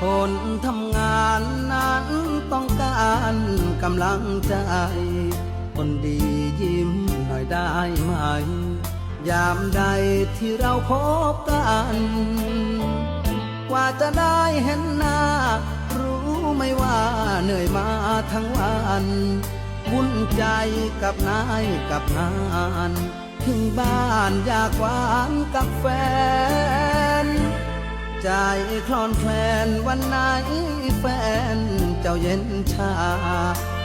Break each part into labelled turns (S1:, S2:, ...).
S1: คนทำงานนั้นต้องการกำลังใจ คนดียิ้มหน่อยได้ไหม ยามใดที่เราพบกัน กว่าจะได้เห็นหน้า รู้ไม่ว่าเหนื่อยมาทั้งวันวุ่นใจกับนายกับงาน ถึงบ้านอยากหวานกับแฟน ใจคลอนแคลนวันไหนแฟน เจ้าเย็นชา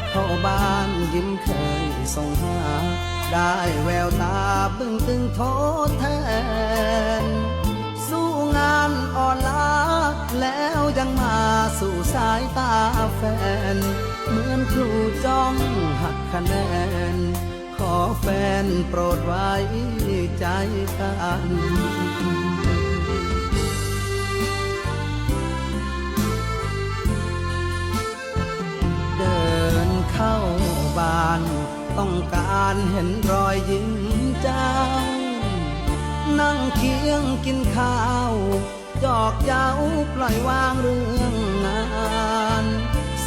S1: เข้าบ้านยิ้มเคยส่งหา ได้แววตาบึ้งตึงโทษแทน สู้งานอ่อนล้าแล้วยังมาสู่สายตาแฟน เหมือนครูจ้องหักคะแนน ขอแฟนโปรดไว้ใจกัน การเห็นรอยยิ้มเจ้า นั่งเคียงกินข้าวจอกเย้าปล่อยวางเรื่องงาน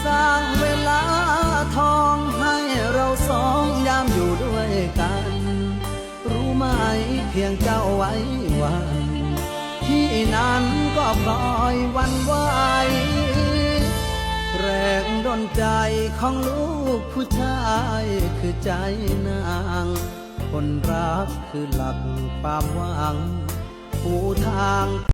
S1: สร้างเวลาทองให้เราสองยามอยู่ด้วยกัน รู้ไหมเพียงเจ้าไว้วันที่นั้นก็ปล่อยวันว นใจของลูกผู้ชายคือใจนาง คนรักคือหลักความหวังผู้ทาง